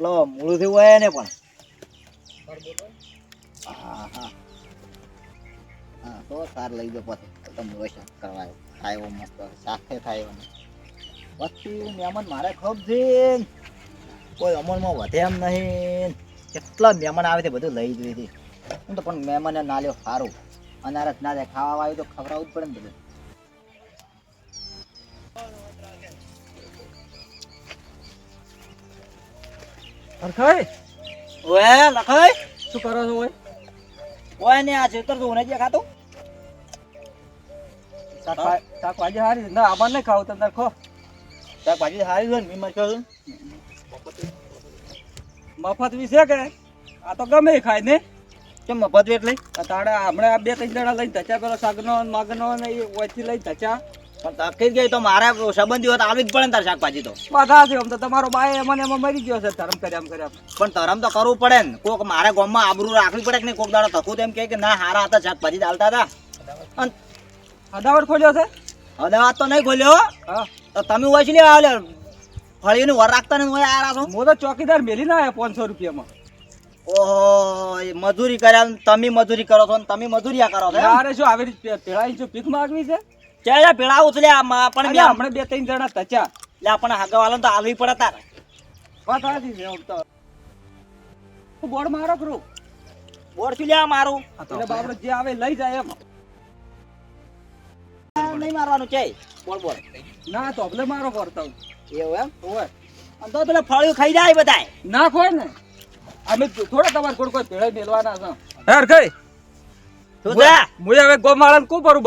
એટલો મૂળ થયું હોય ને પણ. હા હા. હા, તો સાર લઈ દો પછી. તો કરવાય થાય મસ્ત સાથે થાય પછી મહેમાન મારે ખૂબ કોઈ અમલમાં વધે એમ નહીં. કેટલા મહેમાન આવે તે બધું લઈ જોઈ હતી હું તો પણ મહેમાનને ના લ્યો, સારું. અનારસ ના જાય, ખાવા આવ્યું તો ખવડાવવું જ પડે ને બધું. હરખાઈ ઓએ લખાય શું કરો છો ઓય? ઓય ને આ ચેતર તો નથી ખાતું શાક શાકભાજી હારી ના આમાં નહીં ખાવું તમે ખો શાકભાજી સારી હોય ને મી કહું મફત વિશે કે? આ તો ગમે ખાય ને. કેમ મફત એટલે તાણે હમણાં આ બે ત્રણ જણા લઈને ધચા પેલો સાગનો ને મગનો ને એ ઓયથી લઈને ધચા તકલીફ ગઈ તો મારે સંબંધી હોય તો આવી જ પડે ને તાર શાકભાજી તો. બધા છે આમ તો તમારો બાય મને એમાં મરી ગયો છે ધરમ કર્યા એમ કર્યા પણ ધરમ તો કરવું પડે ને. કોક મારે ગામમાં આબરૂ રાખવી પડે કે નહીં? કોક દાડો થકું તો એમ કે ના હારા હતા શાકભાજી ચાલતા હતા. અને અદાવટ ખોલ્યો છે? અદાવાદ તો નહીં ખોલ્યો હા. તો તમે હોય છે લેવા આવ્યો ફળીઓની વર રાખતા ને હોય આરા છો? હું તો ચોકીદાર મેલી ના આવ્યા પાંચસો રૂપિયામાં. ઓહો મજૂરી કર્યા તમે મજૂરી કરો છો ને તમે આ કરો છો અરે શું આવી રીતે પેલા શું પીક માગવી છે? જા પેલા ઉછલ્યા આમાં પણ અરે આપણે બે ત્રણ જણા ધચા લે આપણને હાગાવાલા તો આલવી પડે તાર. સાચી છે તો. બોર્ડ મારો કરું બોર્ડ શું લ્યા મારું? એટલે બાપડો જે આવે લઈ જાય એમ. નહીં મારવાનું છે બોલ બોલ. ના તો ભલે મારો કરતો એવું એમ? હોય. અને તો પેલા ફળિયું ખાઈ જાય બધાય. ના ખોય ને. અમે થોડા તમારે કોઈ કોઈ ભેળા મેળવાના છે. હેર કઈ તું જા હું હવે ગોમાળા ને કરું કરું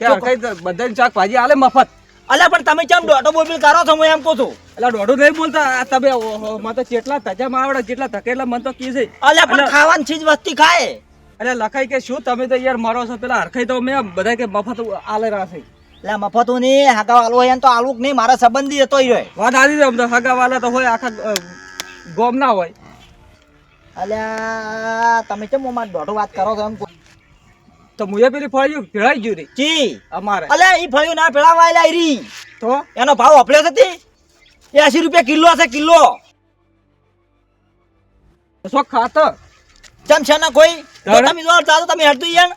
બધાને કે હરખાઈ આલે મફત. અલ્યા પણ તમે કેમ દોઢો બોબીલ કરો છો? હું એમ કહું છું. એટલે દોઢો નહીં બોલતા. તમે મને તો જેટલા ધજામાં આવડે જેટલા ધકેલા મને તો કી છે. અલ્યા પણ ખાવાની ચીજ વસ્તી ખાય. અરે લખાઈ કે શું તમે તો યાર મરો છો પેલા હરખાઈ તો મેં બધા કે મફત આલે રાખે. એટલે મફતું નહીં હાગા વાલો હોય તો આલુક નહીં? મારા સંબંધી હતો હોય વાત આવી આમ તો હગા વાલા તો હોય આખા ગોમ ના હોય. અલ્યા તમે કેમ મોમાં દોઢો વાત કરો છો એમ. તો મુએ પેલી ફળ્યું ભેળાઈ ગયું રે. કી અમારે. અલે ઈ ફળિયું ના પેલા વાયલા રી તો? એનો ભાવ અપડ્યો હતી એસી રૂપિયા કિલો છે કિલો. શોખ ખાતો. ચમ છે ના કોઈ? તમે જોર ચાલો તમે હેડતું યાર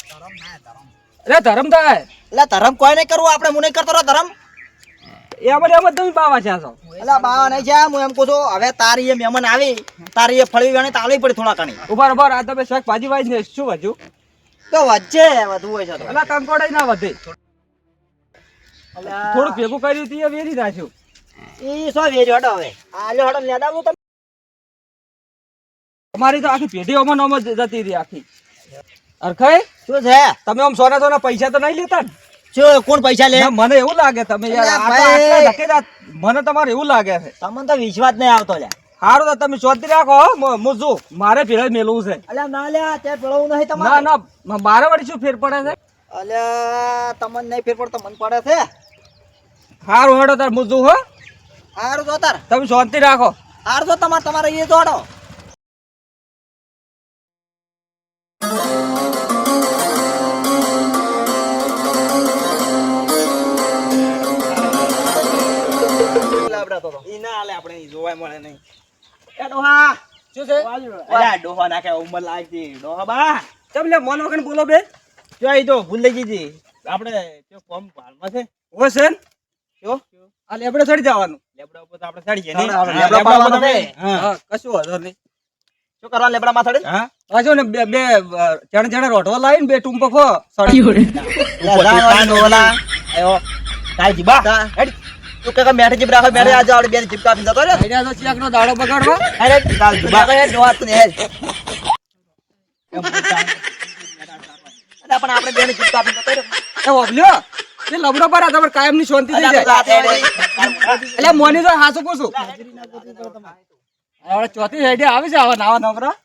અરે ધરમ થાય એટલે ધરમ કોઈ નહીં કરવું આપણે હું નહીં કરતો રહો ધરમ. એ આપણે એમ તમે બાવા છે છો એટલે બાવા નહીં છે હું એમ કહું છું હવે તારી એ મહેમાન આવી તારી એ ફળવી વેણે તાલવી પડી થોડા ઘણી. ઊભા ઊભા આ તમે શાકભાજી વાઈ ને શું વધુ તો વધે વધુ હોય છે તો એટલે કંકોડાઈ ના વધે. થોડું ભેગું કર્યું તી એ વેરી નાખ્યું. એ શું વેરી હડો હવે? આ લ્યો હડો લેતા આવું તમે. અમારી તો આખી પેઢી ઓમાં નોમ જતી રહી આખી. અરખાઈ શું છે? તમે આમ સોના સોના પૈસા તો નહીં લેતા ને? કોણ પૈસા લે? મને એવું લાગે તમે યાર મને તમારે એવું લાગે છે. તમને તો વિશ્વાસ નહીં આવતો લ્યા. સારું તો તમે શોધી રાખો હો, હું જો મારે ભેળા મેલવું છે. અલ્યા ના લ્યા ત્યાં પેળવું નહીં તમારે. ના મારે વળી શું ફેર પડે છે. અલ્યા તમને નહીં ફેર પડતો મન પડે છે. સારું હેડો તાર હું હો. હારું જો તાર. તમે શોધી રાખો. હારું જો તમારે તમારે એ જોડો. ના આપણે જોવા મળે નહીં. એ ડોહા. શું છે? અલ્યા ડોહા નાખે ઉંમર લાગતી. ડોહા બા. તમે લે મોનો વખત બોલો બે. જો ઈ તો ભૂલ લઈ ગઈ આપણે જો ફોર્મ ભાળમાં છે. હો છે જો. આ લેબડે ચડી જવાનું. લેબડા ઉપર તો આપણે ચડી જઈએ લેબડા હા, લેબડા ઉપર પાડવાના તમે- છે. હા. હા કશું વાંધો નહીં. શું કરવા લેબડા હા. પાછો ને બે બે જણ જણ રોટવા લાવીને બે ટૂંપો સડી ઓલા આયો. હેડ. તું કે મેઠે જીપ રાખો મેઠે આજે આવડે બેન જીપ કાપી જતો રે આઈડિયા તો ચિયાકનો દાડો બગાડવા. અરે કાલ જીબા કહે ડોહા તું હેડ પણ આપણે બેન જીપ કાપી જતો રે એ ઓબલ્યો એ લબડો પર આ કાયમની શાંતિ થઈ જાય. એટલે મોની તો હાસુ પૂછું. હવે ચોથી સાઈડે આવે છે આવા નાવા નવરા.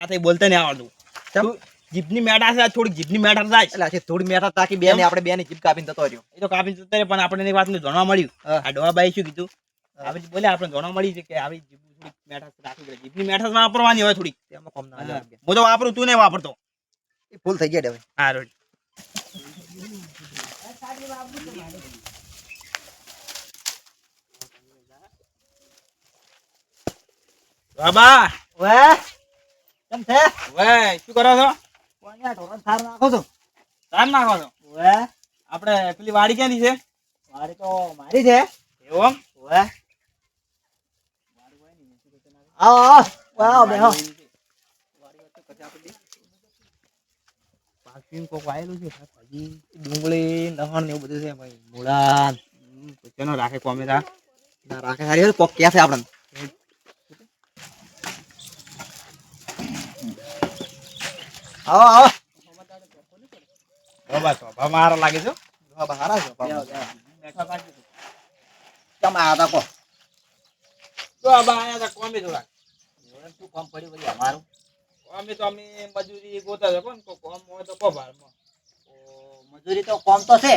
આ બોલતે નહીં આવડતું. જીભની મેડા છે થોડીક જીભની મેડા થાય. એટલે આજે થોડી મેઠા તાકી બેન આપણે બેન જીપ કાપીને જતો રહ્યો. એ તો કાપી જતો રહે, પણ આપણને એક વાતનું જાણવા મળ્યું. આ ડોહાબાઈ શું કીધું? આવી બોલે આપણે જાણવા મળ્યું છે કે આવી જીભ થોડીક મેઠાશ રાખવી પડે. જીભની મેઠાશ વાપરવાની હોય થોડીક. તેમાં કોમ ના હા. આવે. હું. તો વાપરું તું નહીં વાપરતો. એ ભૂલ થઈ ગઈ હવે. હા રોડ બાબા. વે કેમ છે હવે શું કરો છો? કોણિયા ઢોરણ સાર નાખો છો? તાર નાખો છો? વે આપણે પેલી વાડી ક્યાંની છે? વાડી તો મારી છે. એવું વે આવો આવો. આવો બેહો. પાછું કોક આયેલું છે. શાકભાજી ડુંગળી લહણ ને એવું બધું છે ભાઈ. મૂળા ચનો રાખે કોમેરા. રાખે સારી કોક ક્યાં છે આપણને? આવો આવો. બાબા તો બાબા મારા લાગે છે. હારા છે છે. આયા કો? તો બાબા આયા તા કોમે થોડા કામ પડ્યું વળી અમારું? કોમે તો અમે મજૂરી ગોતા છે કોણ કો કોમ હોય તો કો ભારમાં ઓ, મજૂરી તો કોમ તો છે.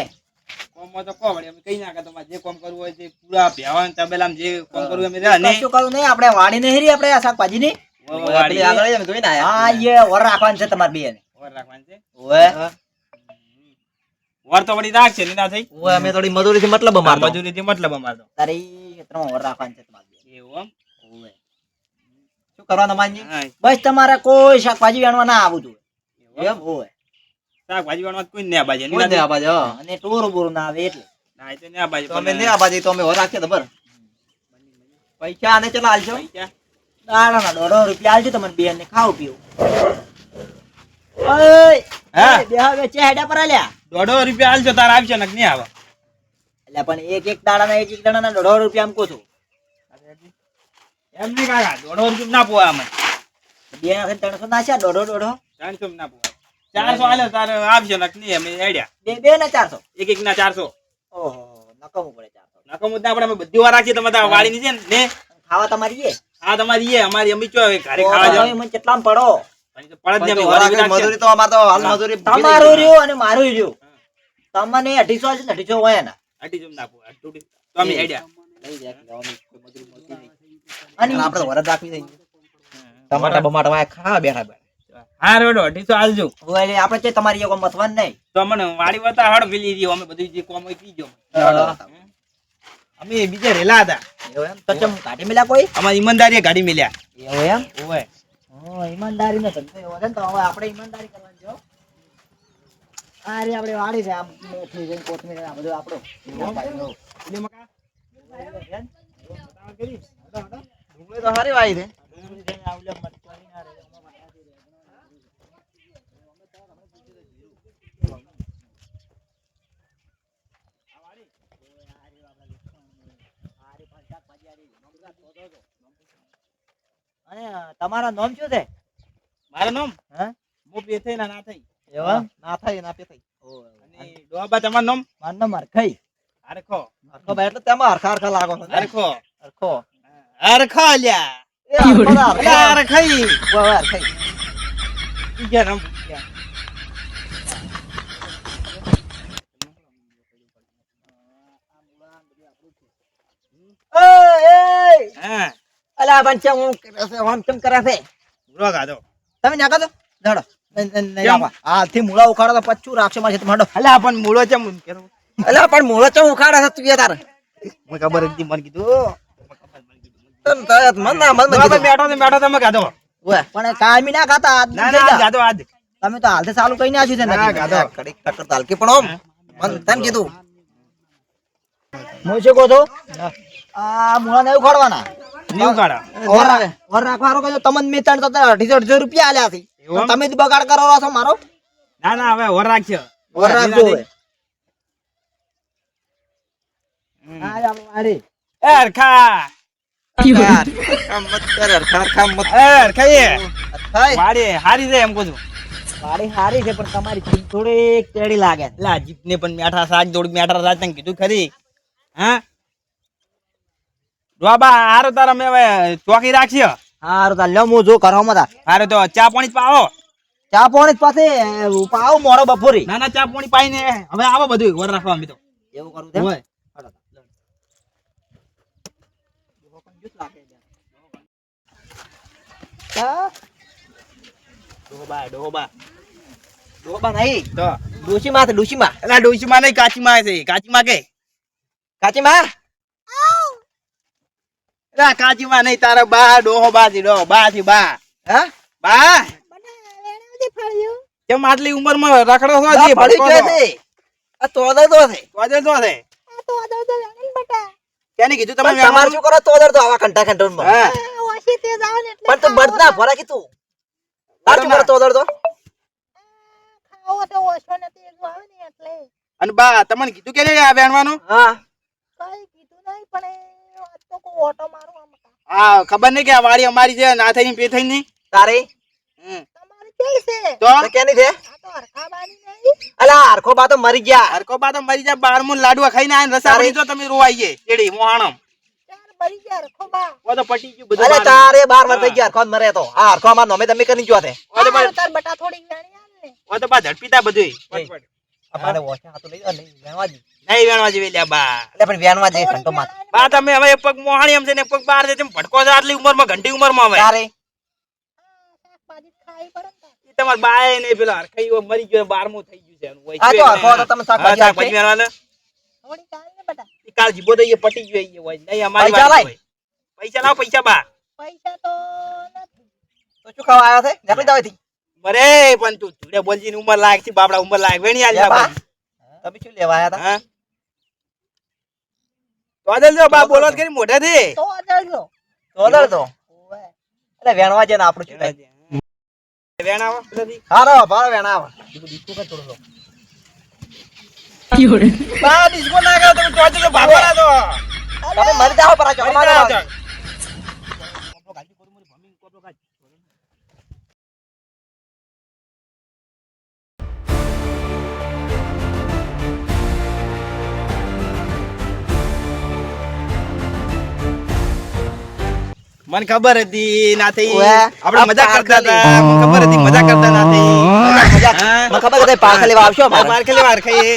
કોમ હોય તો કો વળી અમે કઈ નાખે તમારે જે કોમ કરવું હોય તે પૂરા ભેવાન તબેલામાં જે કોમ કરવું હોય અમે શું કરવું નહીં આપણે વાડી નહીં રહી આપણે શાકભાજી ની તમારે મતલબ મતલબ તારી ક્ષેત્રમાં રાખવાનું છે એવું શું કરવાનું? બસ કોઈ શાકભાજી વેણવા ના આવું જોઈએ એમ? શાકભાજી કોઈ ને બાજે કોઈ નહીં આ અને ટોરું બોરું ના આવે એટલે ના એ તો ને બાજે તો અમે નહીં તો અમે હોર રાખીએ તો બરાબર. પૈસા આને ચલા હાલશો પૈસા દાડાના દોઢો રૂપિયા આલજો તમને બેન ને ખાવું પીવું. ઓય પર આલ્યા. દોઢો રૂપિયા હાલજો તાર આવશે ને નહીં આવે. એટલે પણ એક એક દાડાના એક એક દાડાના દોઢો રૂપિયા આમ કહું છું. એમ નહીં કાકા દોઢો રૂપિયા ના પોવા અમે. બે હાથે ત્રણસો નાખ્યા દોઢો દોઢો. ત્રણસો ના પોવા. ચારસો હાલે તારે આવશે ને નહીં અમે હેડ્યા. બે બે ના ચારસો. એક એક ના ચારસો. ઓહો નકમું પડે ચારસો. નકમ ના પડે અમે બધી વાર રાખીએ તમારે વાળી વાડીની છે ને ને? ખાવા તમારી એ આ તમારી એ અમારી અમે ચો હવે ઘરે ખાવા જાવ મને કેટલામ પડો. મજૂરી તો અમાર તો હાલ મજૂરી તમારું રહ્યું અને મારું રહ્યું. તમને અઢીસો છે અઢીસો હોય ને અઢી જમ ના પોવા અઢી તો અમે હેડ્યા. અને અને આપણે તો જ રાખવી છે. ટમાટા બમાટા વાય ખા બેઠા બેઠા. હા રેડો અઢીસો હાલજો હોય એટલે આપણે છે તમારી એ કોઈ મથવાનું નહીં. તો અમને વાડી વતા હળ પેલી રહ્યો અમે બધું જે કોમ કીજો અમે બીજા રેલા હતા. એવું એમ? તો ચમ કાઢી મેલ્યા કોઈ? અમારી ઈમાનદારીએ ગાડી મળ્યા. એવું એમ? ઓય હા ઈમાનદારી નો ધંધો એવો છે ને તો હવે આપણે ઈમાનદારી કરવાની જો. આ રે આપણે વાડી છે આમ મેથી જઈને કોથમીર આ બધું આપણું. એટલે મકા? ડુંગળી તો સારી વાઈ છે. અને તમારા નામ શું છે? મારું નામ? હા? મો પે થઈ ના ના થઈ. એવા? ના થાય ના પે ઓ અને ડોબા તમારું નામ? મારું નામ હરખાઈ. હરખો. હરખો ભાઈ એટલે તેમાં હરખા હરખા લાગો છો ને? હરખો. હરખો. હરખો લ્યા. એ ના હરખો. અલા હરખાઈ. ઓય, ઓય, નામ ઓય, એય! હા. અલા પણ હું કરે છે આમ ચમ કરે છે? તમે મૂળા ઉખાડો તો પચ્ચું રાખશો? મારી માંડો અલા પણ મૂળો ચમ અલા પણ મૂળો ચમ ઉખાડે તું એ મને ખબર હતી મને કીધું તમ તો મન ના મન બેઠો તો બેઠો તમે ગાધો. ઓય પણ કાયમી ના ખાતા આજ ના ના જા. આજ. તમે તો હાલથી ચાલુ કઈ નાખ્યું છે ના. કડીક ટક્કર તાલકી પણ ઓમ મન કીધું. હું. છે કહું છું? આ મૂળા નહીં ઉખાડવાના નહીં કાઢા ઓર ઓર રાખવાનો કહ્યું તમને મેં ત્રણ તો અઢીસો અઢીસો રૂપિયા આલ્યા છે. તમે જ બગાડ કરો છો મારો? ના ના હવે ઓર રાખશે ઓર રાખજો હવે. હમ. આ જ આપણું વાડી. એ હરખા. યાર, કામ મત કર હરખા હરખા મત. એ વાડી હારી છે એમ કહું છું. વાડી સારી છે પણ તમારી જીભ થોડીક ટેડી લાગે છે. એટલે ને પણ મેઠા સાજ દોડ મેઠા શાક તને કીધું ખરી. હા? ડોબા હારો તાર અમે હવે ચોકી રાખીએ. હારું તાર લ્યો હું જો ઘરમાં તા. હારે તો ચા પાણી પાવો. ચા પાણી પાસે પાવ મોડો બપોરી. ના ના ચા પાણી પાઈને હવે આવો બધું વર રાખવા અમે તો. એવું કરું હોય. ડોબા ડોબા. ડોબા નહીં. તો. ડોશીમાં છે ડોશીમાં. એટલે ડોશીમાં નહીં કાચીમાં છે. કાચીમાં કે? કાચીમાં? અલા કાચીમાં નહીં તારા બા ડોહો બાજી ડોહો બા બા. હા? બા? કેમ આટલી ઉંમરમાં રખડો છો આ જી? ફળી ગયો છે? આ તોદર તો છે. તો છે. કેને કીધું તમે પણ શું કરો? તોદર તો આવા કંટા કંટોનમાં હા. પણ તો બળના ભરા કીધું તાર શું કરો તોદર તો? અને બા તમને કીધું કે આ બેનવાનું હા. હા ખબર નહીં કે આ વાડી અમારી છે ના થઈ પે થઈ નહીં? તારે? તો? તો કેની છે? અલા હરખો બા તો મરી ગયા. બા તો મરી જાય બારમું લાડવા ખાઈને આવીને રસા તારી- પડી તો તમે રોવાઈએ એડી મોહાણમ ઓ તો પટી ગયું બધું અલે તારે બાર વર્ષ થઈ ગયા હરખો મરે તો. આ હરખો અમાર નોમે તમે કરી તે. ઓ તો બા- ઓ તો બા ઝડપીતા બધું ફટફટ. અમારે ઓછા લઈ જાઓ, લઈ વેણવા નહીં વેણવા જેવી બા અલે પણ વેણવા જઈએ ઘંટો માં બા તમે હવે એક પગ મોહાણી એમ છે ને એક પગ બહાર છે ભટકો છો આટલી ઉંમરમાં ઘંટી ઉંમરમાં હવે તારે તમાર બાએ ને પેલો હરખાઈ મરી ગયો બારમું થઈ ગયું છે એનું. આ તો ને. તો તમે. ઈ કાલ પટી ગયો હોય. નહીં અમારી પૈસા લાય. પૈસા લાવ પૈસા બા તો શું ખાવા આવ્યા છે નીકળી જાવ. મરે પણ તું જોડે બોલજી ની ઉંમર લાયક છે બાપડા ઉંમર લાયક વેણી આલી તમે શું લેવા આયા હતા તો આદલ જો બા બોલો જ. કરી મોઢેથી તોદર તો આદલ તો અરે વેણવા છે ને આપણું શું વેણાવા. હારો ભારો વેણાવા બા ડિસ્કો ના કરો તમે તો તો ભાગવાના તો તમે મરી જાઓ પરા ચોકમાં મરી જાઓ મને ખબર હતી ના થઈ. આપણે મજા કરતા હતા. ખબર હતી મજા કરતા ના થઈ. મને ખબર હતી પાછા લેવા આવશો અમારે. માર ખેલે વાર ખાઈએ.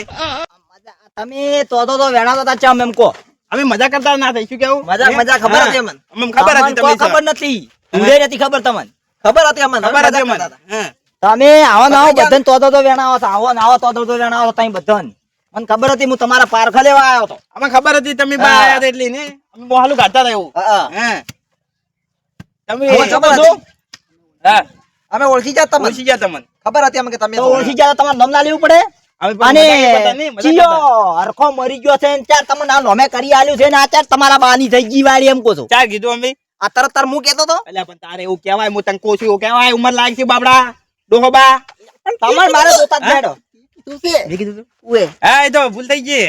તમે તો તો તો વેણા હતા ચમ એમ કો? અમે મજા કરતા ના થઈ શું કેવું? મજા મજા ખબર હતી અમને. અમને ખબર હતી તમને ખબર નથી. ઉડે નથી ખબર તમને. ખબર હતી અમને. ખબર હતી અમને. હતા. તમે આવો ના આવો બધન તો તો વેણા વેણાવો આવો ના આવો તો તો વેણા વેણાવો છો બધન. મને ખબર હતી હું તમારા પારખા લેવા આવ્યો હતો. અમને ખબર હતી તમે બા હા. આયા એટલી ને. અમે મોહાલું ગાતા હતા એવું. હા. હા તમે ખબર શું? હા. અમે ઓળખી જાત તમને. ઓળખી ગયા તમને ખબર હતી અમે કે તમે ઓળખી જાય તો નામ ના લેવું પડે? અને. ચિયો હરખો મરી ગયો છે ને ચાર તમને આ નોમે કરી આલ્યું છે ને આ ચાર તમારા બાની થઈ ગઈ વાળી એમ કહો છો. ચાર કીધું અમે? આ તરત તાર હું કેતો તો એટલે પણ તારે એવું કહેવાય હું તને કહું છું એવું કહેવાય ઉંમર લાયક છે બાબડા. ડોહો બા. તમારે મારે જોતા જ? બેઠો તું છે? મેં કીધું ઉએ. હા એ તો ભૂલ થઈ ગઈ.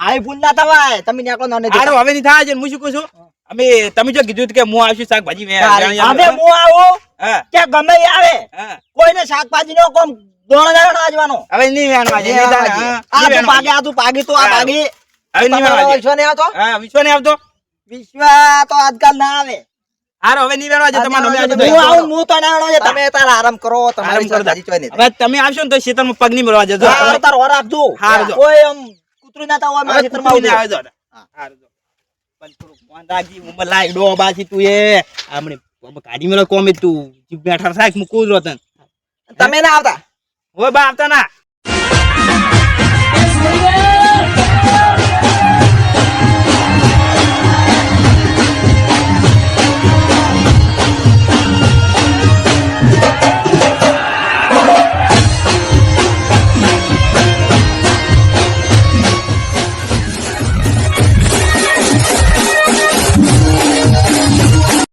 આવી ભૂલ ના થવાય. તમે નોને દેતા. હવે ની થાય છે હું શું કહું છું? અમે તમે જો કીધું કે હું આવશું શાકભાજી હવે હું આવું? કે ગમે આવે? કોઈને શાકભાજી નો કોમ દોણ ના નાજવાનો હવે નહીં વેણવા છે, નહીં આ તું પાગે આ તું પાગી તો આ. પાગી. હવે નહીં તમારો વેણવા છે. આવતો? હા વિશ્વ આવતો? વિશ્વ તો આજકાલ ના આવે. હાર હવે નહીં વેણવા છે તમારે આજે હું આવું હું તો ના આવવાનો તમે તાર આરામ કરો તમારી. શાકભાજી ચોય નહીં હવે તમે આવશો ને તો ખેતરમાં પગ નહીં મળવા જજો તાર ઓર આપજો. કોઈ આમ કૂતરું ના થવા હવે મારા ખેતરમાં આવજો. હારું. પણ ધ્યાન રાખજે, ઉંમર લાયક ડોહો બાછી તું એ. આપણે કાઢી મેલો કોમે તું. બેઠા હું કહું છું તને તમે ના આવતા? હવે બા આવતા ના.